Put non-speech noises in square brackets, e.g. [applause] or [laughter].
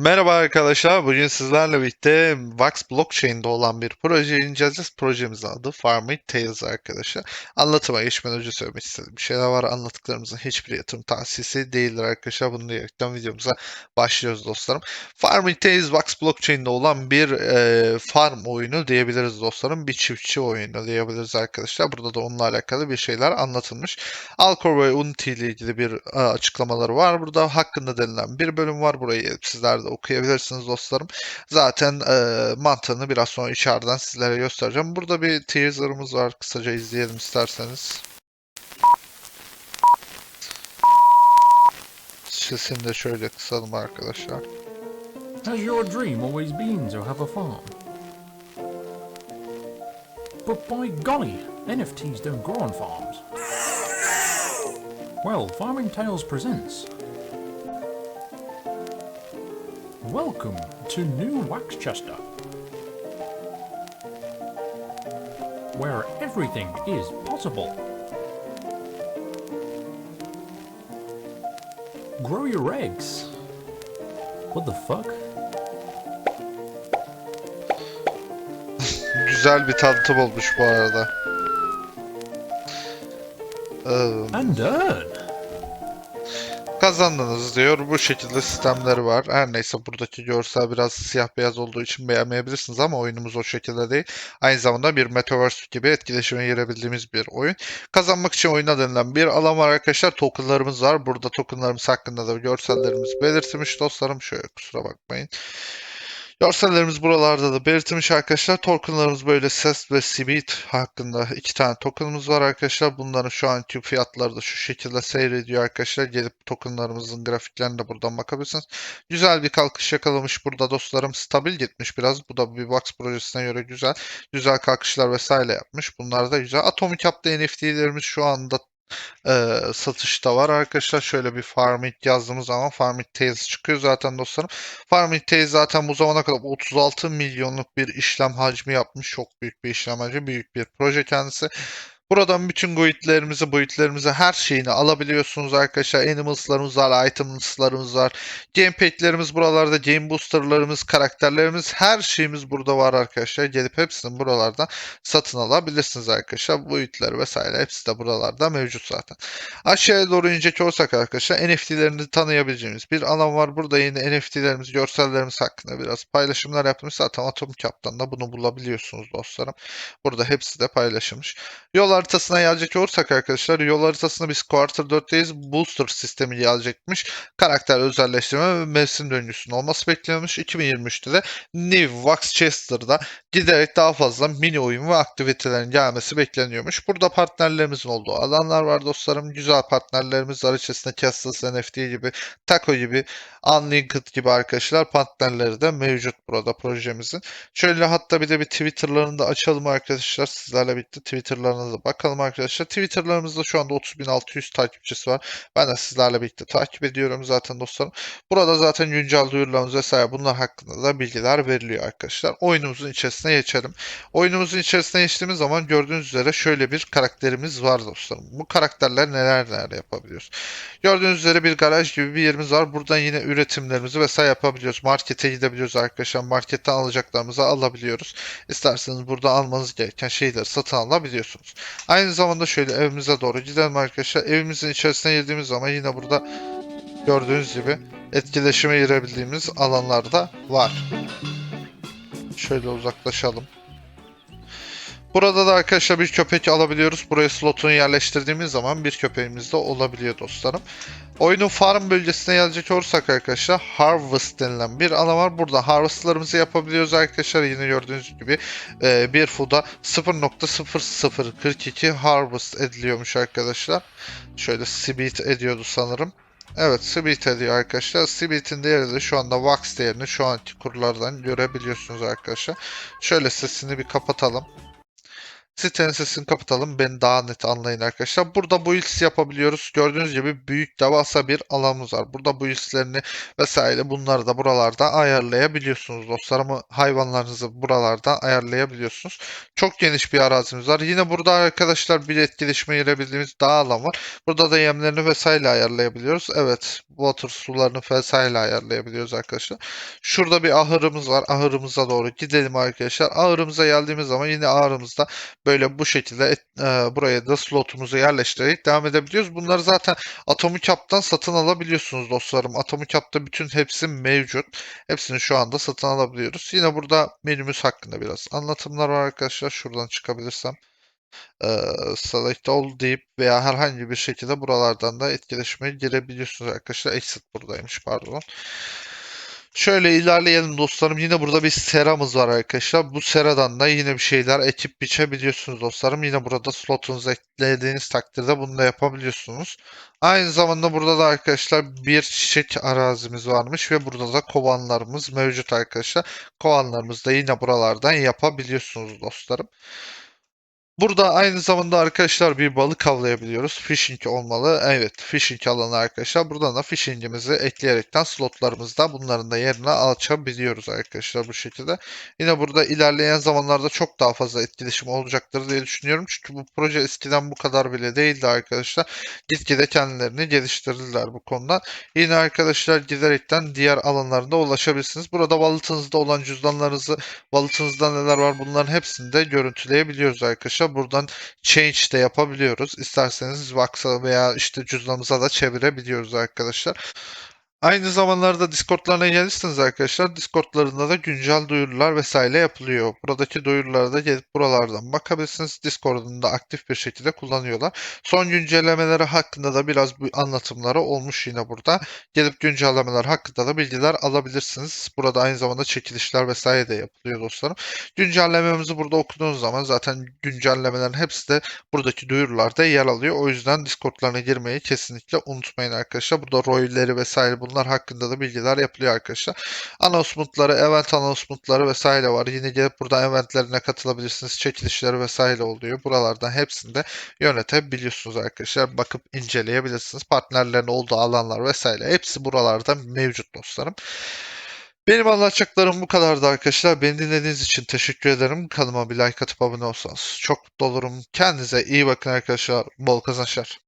Merhaba arkadaşlar. Bugün sizlerle birlikte Vax Blockchain'de olan bir proje inceleyeceğiz. Projemizin adı Farming Tales arkadaşlar. Anlatıma geçmeden önce söylemek istediğim bir şeyler var. Anlattıklarımızın hiçbir yatırım tavsiyesi değildir arkadaşlar. Bunu diyerekten videomuza başlıyoruz dostlarım. Farming Tales Vax Blockchain'de olan bir e, farm oyunu diyebiliriz dostlarım. Bir çiftçi oyunu diyebiliriz arkadaşlar. Burada da onunla alakalı bir şeyler anlatılmış. Alcor ve Unity ile ilgili bir e, açıklamaları var. Burada hakkında denilen bir bölüm var. Burayı sizler de okuyabilirsiniz dostlarım. Zaten e, mantığını biraz sonra içeriden sizlere göstereceğim. Burada bir teaser'ımız var. Kısaca izleyelim isterseniz. Sesini de şöyle kısalım arkadaşlar. Has your dream always been to have a farm? But by golly, NFTs don't grow on farms. Well, Farming Tales presents. Welcome to New Waxchester, where everything is possible. Grow your eggs. What the fuck? [laughs] Güzel bir tanıtım olmuş bu arada. Ee, And earn. Kazandınız diyor. Bu şekilde sistemleri var. Her neyse buradaki görsel biraz siyah beyaz olduğu için beğenmeyebilirsiniz ama oyunumuz o şekilde değil. Aynı zamanda bir Metaverse gibi etkileşime girebildiğimiz bir oyun. Kazanmak için oyuna denilen bir alan var arkadaşlar. Tokenlarımız var. Burada tokenlarımız hakkında da görsellerimiz belirtilmiş dostlarım. Şöyle kusura bakmayın. Görsellerimiz buralarda da belirtilmiş arkadaşlar. Tokenlarımız böyle ses ve Sibit hakkında iki tane tokenımız var arkadaşlar. Bunların şu anki fiyatları da şu şekilde seyrediyor arkadaşlar. Gelip tokenlarımızın grafiklerine de buradan bakabilirsiniz. Güzel bir kalkış yakalamış burada dostlarım. Stabil gitmiş biraz. Bu da bir Box projesine göre güzel. Güzel kalkışlar vesaire yapmış. Bunlar da güzel. Atomic Up'ta NFT'lerimiz şu anda e, satışta var arkadaşlar. Şöyle bir Farming yazdığımız zaman Farming Tales çıkıyor zaten dostlarım. Farming Tales zaten bu zamana kadar 36 milyonluk bir işlem hacmi yapmış. Çok büyük bir işlem hacmi. Büyük bir proje kendisi. Buradan bütün boyutlarımızı, boyutlarımızı, her şeyini alabiliyorsunuz arkadaşlar. Animals'larımız var, items'larımız var. Gamepad'lerimiz buralarda, game booster'larımız, karakterlerimiz, her şeyimiz burada var arkadaşlar. Gelip hepsini buralardan satın alabilirsiniz arkadaşlar. Boyutları vesaire hepsi de buralarda mevcut zaten. Aşağıya doğru inecek olsak arkadaşlar NFT'lerini tanıyabileceğimiz bir alan var. Burada yine NFT'lerimiz, görsellerimiz hakkında biraz paylaşımlar yapmış. Atom Cap'tan da bunu bulabiliyorsunuz dostlarım. Burada hepsi de paylaşılmış. Yol haritasına gelecek olursak arkadaşlar yol haritasında biz Quarter 4'teyiz. Booster sistemi gelecekmiş. Karakter özelleştirme ve mevsim döngüsünün olması bekleniyormuş. 2023'te de New Wax Chester'da giderek daha fazla mini oyun ve aktivitelerin gelmesi bekleniyormuş. Burada partnerlerimizin olduğu alanlar var dostlarım. Güzel partnerlerimiz var. İçerisinde Castles NFT gibi, Taco gibi, Unlinked gibi arkadaşlar partnerleri de mevcut burada projemizin. Şöyle hatta bir de bir Twitter'larını da açalım arkadaşlar. Sizlerle birlikte Twitter'larına da bakalım arkadaşlar. Twitter'larımızda şu anda 30.600 takipçisi var. Ben de sizlerle birlikte takip ediyorum zaten dostlarım. Burada zaten güncel duyurularımız vesaire bunlar hakkında da bilgiler veriliyor arkadaşlar. Oyunumuzun içerisine geçelim. Oyunumuzun içerisine geçtiğimiz zaman gördüğünüz üzere şöyle bir karakterimiz var dostlarım. Bu karakterler neler neler yapabiliyoruz. Gördüğünüz üzere bir garaj gibi bir yerimiz var. Buradan yine üretimlerimizi vesaire yapabiliyoruz. Markete gidebiliyoruz arkadaşlar. Marketten alacaklarımızı alabiliyoruz. İsterseniz burada almanız gereken şeyleri satın alabiliyorsunuz. Aynı zamanda şöyle evimize doğru gidelim arkadaşlar. Evimizin içerisine girdiğimiz zaman yine burada gördüğünüz gibi etkileşime girebildiğimiz alanlar da var. Şöyle uzaklaşalım. Burada da arkadaşlar bir köpek alabiliyoruz. Buraya slotunu yerleştirdiğimiz zaman bir köpeğimiz de olabiliyor dostlarım. Oyunun farm bölgesine gelecek olursak arkadaşlar Harvest denilen bir alan var. Burada harvestlarımızı yapabiliyoruz arkadaşlar. Yine gördüğünüz gibi e, bir food'a 0.0042 harvest ediliyormuş arkadaşlar. Şöyle sibit ediyordu sanırım. Evet Sibit ediyor arkadaşlar. Sibit'in değeri de şu anda Wax değerini şu anki kurlardan görebiliyorsunuz arkadaşlar. Şöyle sesini bir kapatalım. Sitenin sesini kapatalım. Beni daha net anlayın arkadaşlar. Burada builds yapabiliyoruz. Gördüğünüz gibi büyük devasa bir alanımız var. Burada buildslerini vesaire bunları da buralarda ayarlayabiliyorsunuz dostlarım. Hayvanlarınızı buralarda ayarlayabiliyorsunuz. Çok geniş bir arazimiz var. Yine burada arkadaşlar bir etkileşime girebildiğimiz daha alan var. Burada da yemlerini vesaire ayarlayabiliyoruz. Evet, water sularını vesaire ayarlayabiliyoruz arkadaşlar. Şurada bir ahırımız var. Ahırımıza doğru gidelim arkadaşlar. Ahırımıza geldiğimiz zaman yine ahırımızda böyle bu şekilde et- e, buraya da slotumuzu yerleştirerek devam edebiliyoruz. Bunları zaten Atomic Hub'dan satın alabiliyorsunuz dostlarım. Atomic Hub'da bütün hepsi mevcut. Hepsini şu anda satın alabiliyoruz. Yine burada menümüz hakkında biraz anlatımlar var arkadaşlar. Şuradan çıkabilirsem. Eee select all deyip veya herhangi bir şekilde buralardan da etkileşime girebiliyorsunuz arkadaşlar. Exit buradaymış pardon. Şöyle ilerleyelim dostlarım. Yine burada bir seramız var arkadaşlar. Bu seradan da yine bir şeyler ekip biçebiliyorsunuz dostlarım. Yine burada slotunuzu eklediğiniz takdirde bunu da yapabiliyorsunuz. Aynı zamanda burada da arkadaşlar bir çiçek arazimiz varmış ve burada da kovanlarımız mevcut arkadaşlar. Kovanlarımızı da yine buralardan yapabiliyorsunuz dostlarım. Burada aynı zamanda arkadaşlar bir balık avlayabiliyoruz. Fishing olmalı. Evet, fishing alanı arkadaşlar. Buradan da fishing'imizi ekleyerekten slotlarımızda bunların da yerine açabiliyoruz arkadaşlar bu şekilde. Yine burada ilerleyen zamanlarda çok daha fazla etkileşim olacaktır diye düşünüyorum. Çünkü bu proje eskiden bu kadar bile değildi arkadaşlar. Gitgide kendilerini geliştirdiler bu konuda. Yine arkadaşlar giderekten diğer alanlarda ulaşabilirsiniz. Burada wallet'ınızda olan cüzdanlarınızı, wallet'ınızda neler var bunların hepsini de görüntüleyebiliyoruz arkadaşlar. Buradan change de yapabiliyoruz. İsterseniz Vox'a veya işte cüzdanımıza da çevirebiliyoruz arkadaşlar. Aynı zamanlarda Discord'larına gelirsiniz arkadaşlar. Discord'larında da güncel duyurular vesaire yapılıyor. Buradaki duyurulara da gelip buralardan bakabilirsiniz. Discord'unu da aktif bir şekilde kullanıyorlar. Son güncellemeleri hakkında da biraz bu anlatımları olmuş yine burada. Gelip güncellemeler hakkında da bilgiler alabilirsiniz. Burada aynı zamanda çekilişler vesaire de yapılıyor dostlarım. Güncellememizi burada okuduğunuz zaman zaten güncellemelerin hepsi de buradaki duyurularda yer alıyor. O yüzden Discord'larına girmeyi kesinlikle unutmayın arkadaşlar. Burada rolleri vesaire bunlar hakkında da bilgiler yapılıyor arkadaşlar. Announcement'ları, event announcement'ları vesaire var. Yine gelip burada eventlerine katılabilirsiniz. Çekilişleri vesaire oluyor. Buralardan hepsini de yönetebiliyorsunuz arkadaşlar. Bakıp inceleyebilirsiniz. Partnerlerin olduğu alanlar vesaire hepsi buralarda mevcut dostlarım. Benim anlatacaklarım bu kadardı arkadaşlar. Beni dinlediğiniz için teşekkür ederim. Kanalıma bir like atıp abone olsanız çok mutlu olurum. Kendinize iyi bakın arkadaşlar. Bol kazançlar.